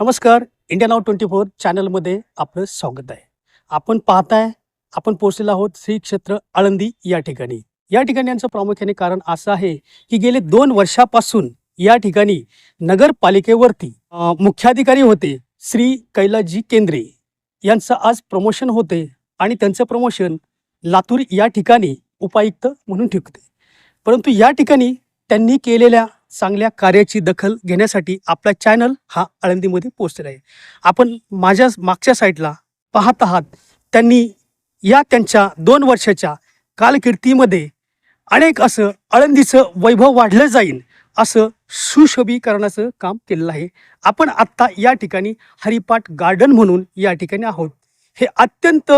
नमस्कार. इंडिया नाव twenty four चॅनलमध्ये आपलं स्वागत आहे. आपण पाहताय आपण पोहोचलेलो आहोत श्री क्षेत्र आळंदी या ठिकाणी. या ठिकाणी यांचं प्रामुख्याने कारण असं आहे की गेले दोन वर्षापासून या ठिकाणी नगरपालिकेवरती मुख्याधिकारी होते श्री कैलासजी केंद्रे. यांचं आज प्रमोशन होते आणि त्यांचं प्रमोशन लातूर या ठिकाणी उपायुक्त म्हणून ठेवते परंतु या ठिकाणी त्यांनी केलेल्या चांगल्या कार्याची दखल घेण्यासाठी आपला चॅनल हा आळंदीमध्ये पोहोचलेला आहे. आपण माझ्या मागच्या साईडला पाहत आहात त्यांनी या त्यांच्या दोन वर्षाच्या कालकीर्तीमध्ये अनेक असं आळंदीचं वैभव वाढलं जाईल असं सुशोभीकरणाचं काम केलेलं आहे. आपण आत्ता या ठिकाणी हरिपाठ गार्डन म्हणून या ठिकाणी आहोत. हे अत्यंत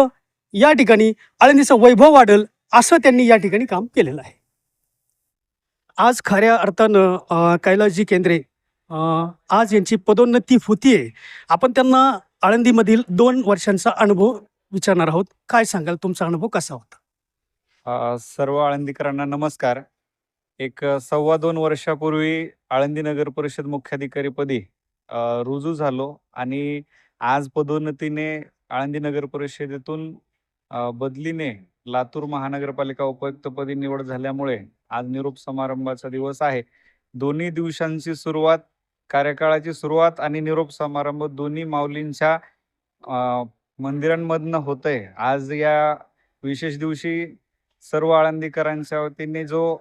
या ठिकाणी आळंदीचं वैभव वाढेल असं त्यांनी या ठिकाणी काम केलेलं आहे. आज खऱ्या अर्थानं अ, कैलासजी केंद्रे आज यांची पदोन्नती होतीये. आपण त्यांना आळंदीमधील दोन वर्षांचा अनुभव विचारणार आहोत. काय सांगाल? तुमचा अनुभव कसा होता? सर्व आळंदीकरांना नमस्कार. एक सव्वा दोन वर्षापूर्वी आळंदी नगर परिषद मुख्याधिकारीपदी रुजू झालो आणि आज पदोन्नतीने आळंदी नगर परिषदेतून बदलीने लातूर महानगरपालिका उपयुक्तपदी निवड झाल्यामुळे आज निरोप समारंभाचा दिवस आहे. दोन्ही दिवसांची सुरुवात कार्यकाळाची सुरुवात आणि निरोप समारंभ दोन्ही माऊलींच्या मंदिरांमधनं मंदिरांमधनं होतंय. आज या विशेष दिवशी सर्व आळंदीकरांच्या वतीने जो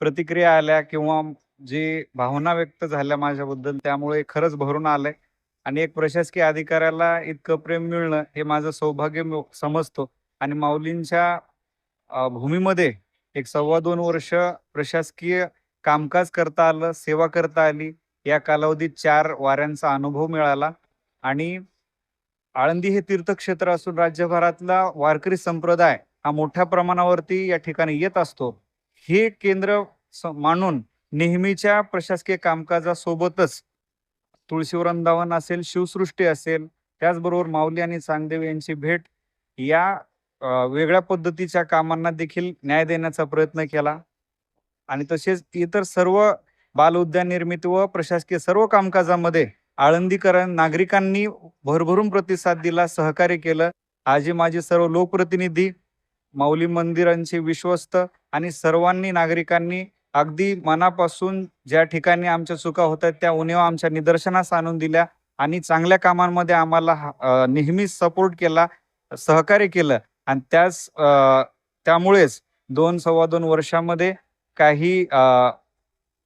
प्रतिक्रिया आल्या किंवा जी भावना व्यक्त झाल्या माझ्याबद्दल त्यामुळे खरंच भरून आलंय. आणि एक प्रशासकीय अधिकाऱ्याला इतकं प्रेम मिळणं हे माझं सौभाग्य समजतो. आणि माऊलींच्या भूमीमध्ये एक सव्वा दोन वर्ष प्रशासकीय कामकाज करता आलं सेवा करता आली. या कालावधीत चार वाऱ्यांचा अनुभव मिळाला आणि आळंदी हे तीर्थक्षेत्र असून राज्यभरातला वारकरी संप्रदाय हा मोठ्या प्रमाणावरती या ठिकाणी येत असतो. हे केंद्र स- मानून नेहमीच्या प्रशासकीय कामकाजासोबतच तुळशी वृंदावन असेल शिवसृष्टी असेल त्याचबरोबर माऊली आणि चांगदेव यांची भेट या वेगळ्या पद्धतीच्या कामांना देखील न्याय देण्याचा प्रयत्न केला. आणि तसेच इतर सर्व बाल उद्यान निर्मिती व प्रशासकीय सर्व कामकाजामध्ये आळंदीकरण नागरिकांनी भरभरून प्रतिसाद दिला सहकार्य केलं. आजी माझे सर्व लोकप्रतिनिधी माऊली मंदिरांचे विश्वस्त आणि सर्वांनी नागरिकांनी अगदी मनापासून ज्या ठिकाणी आमच्या चुका होतात त्या उणीवा आमच्या निदर्शनास आणून दिल्या आणि चांगल्या कामांमध्ये आम्हाला हा- नेहमीच सपोर्ट केला सहकार्य केलं. आणि त्याच त्यामुळेच दोन सव्वा दोन वर्षामध्ये काही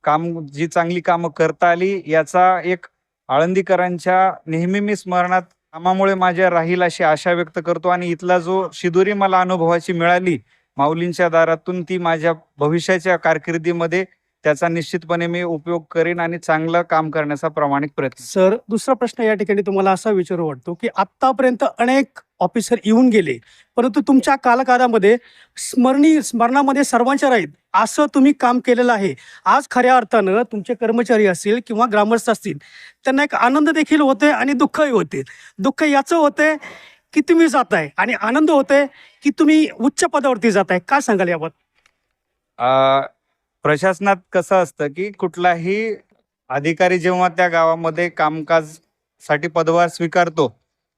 काम जी चांगली कामं करता आली याचा एक आळंदीकरांच्या नेहमी मी स्मरणात कामामुळे माझ्या राहील अशी आशा व्यक्त करतो आणि इथला जो शिदोरी मला अनुभवाची मिळाली माऊलींच्या दारातून ती माझ्या भविष्याच्या कारकिर्दीमध्ये त्याचा निश्चितपणे मी उपयोग करेन आणि चांगलं काम करण्याचा प्रामाणिक प्रयत्न सर दुसरा प्रश्न या ठिकाणी तुम्हाला असा विचारू वाटतो की आतापर्यंत अनेक ऑफिसर येऊन गेले परंतु तुमच्या कालकालामध्ये स्मरणी स्मरणामध्ये सर्वांच्या राहील असं तुम्ही काम केलेलं आहे. आज खऱ्या अर्थानं तुमचे कर्मचारी असतील किंवा ग्रामस्थ असतील त्यांना एक आनंद देखील होते आणि दुःखही होते. दुःख याचं होते की तुम्ही जाताय आणि आनंद होते की तुम्ही उच्च पदावरती जाताय. काय सांगाल याबाबत प्रशासनात कसं असतं की कुठलाही अधिकारी जेव्हा त्या गावामध्ये कामकाजसाठी पदभार स्वीकारतो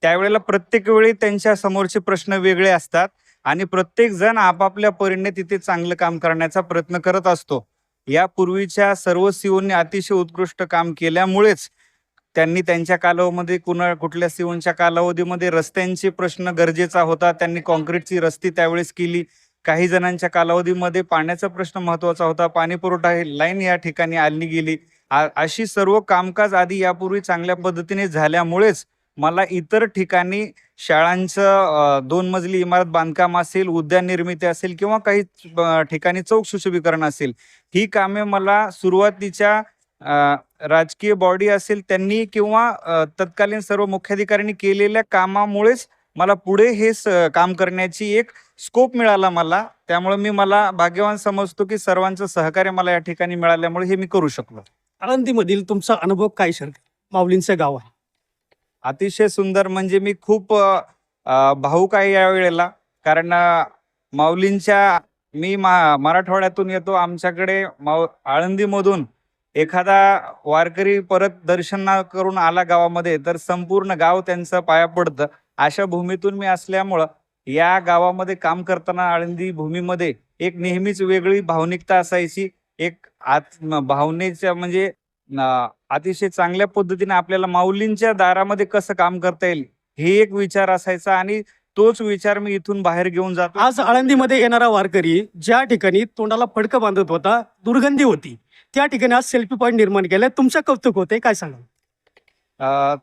त्यावेळेला प्रत्येक वेळी त्यांच्या समोरचे प्रश्न वेगळे असतात आणि प्रत्येक जण आपापल्या परीने तिथे चांगलं काम करण्याचा प्रयत्न करत असतो. यापूर्वीच्या सर्व सीओनी अतिशय उत्कृष्ट काम केल्यामुळेच त्यांनी त्यांच्या कालावधीमध्ये कुणा कुठल्या सीओनच्या कालावधीमध्ये रस्त्यांचे प्रश्न गरजेचा होता त्यांनी कॉन्क्रीटची रस्ती त्यावेळेस केली काही जणांच्या कालावधीमध्ये पाण्याचा प्रश्न महत्त्वाचा होता. पाणी पुरवठा ही लाईन या ठिकाणी आणली गेली. आ- अशी सर्व कामकाज आधी यापूर्वी चांगल्या पद्धतीने झाल्यामुळेच मला इतर ठिकाणी शाळांचं दोन मजली इमारत बांधकाम असेल उद्यान निर्मिती असेल किंवा काही ठिकाणी चौक सुशोभीकरण असेल ही कामे मला सुरुवातीच्या राजकीय बॉडी असेल त्यांनी किंवा तत्कालीन सर्व मुख्याधिकाऱ्यांनी केलेल्या कामामुळेच मला पुढे हे स- काम करण्याची एक स्कोप मिळाला मला त्यामुळे मी मला भाग्यवान समजतो की सर्वांचं सहकार्य मला या ठिकाणी मिळाल्यामुळे हे मी करू शकलो. आळंदीमधील तुमचा अनुभव काय सर? माऊलींचं गाव आहे. अतिशय सुंदर म्हणजे मी खूप भावूक आहे या वेळेला. कारण माऊलींच्या मी मा मराठवाड्यातून येतो आमच्याकडे माऊ आळंदीमधून एखादा वारकरी परत दर्शन करून आला गावामध्ये तर संपूर्ण गाव त्यांचं पाया पडतं. अशा भूमीतून मी असल्यामुळं या गावामध्ये काम करताना आळंदी भूमीमध्ये एक नेहमीच वेगळी भावनिकता असायची. एक आत भावनेच्या म्हणजे अतिशय चांगल्या पद्धतीने आपल्याला माऊलींच्या दारामध्ये कसं काम करता येईल हे एक विचार असायचा आणि तोच विचार मी इथून बाहेर घेऊन जातो. आज आळंदीमध्ये येणारा वारकरी ज्या ठिकाणी तोंडाला फडकं बांधत होता दुर्गंधी होती. त्या ठिकाणी आज सेल्फी पॉईंट निर्माण केलाय. तुमचं कौतुक होते काय सांगा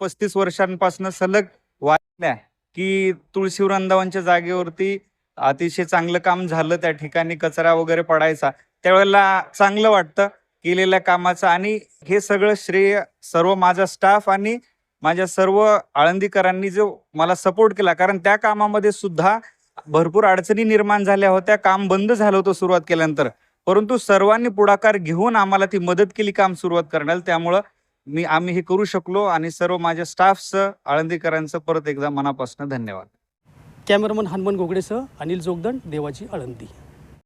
पस्तीस वर्षांपासून सलग वाटल्या की तुळशी वृंदावनच्या जागेवरती अतिशय चांगलं काम झालं त्या ठिकाणी कचरा वगैरे पडायचा. त्यावेळेला चांगलं वाटतं केलेल्या कामाचं आणि हे सगळं श्रेय सर्व माझा स्टाफ आणि माझ्या सर्व आळंदीकरांनी जो मला सपोर्ट केला कारण त्या कामामध्ये सुद्धा भरपूर अडचणी निर्माण झाल्या होत्या काम बंद झालं होतं सुरुवात केल्यानंतर. परंतु सर्वांनी पुढाकार घेऊन आम्हाला ती मदत केली काम सुरुवात करण्याला. त्यामुळं मी आम्ही हे करू शकलो आणि सर्व माझ्या स्टाफचं आळंदीकरांचं परत एकदा मनापासून धन्यवाद. कॅमेरामन हनुमान गोगडेसह अनिल जोगदंड देवाची आळंदी.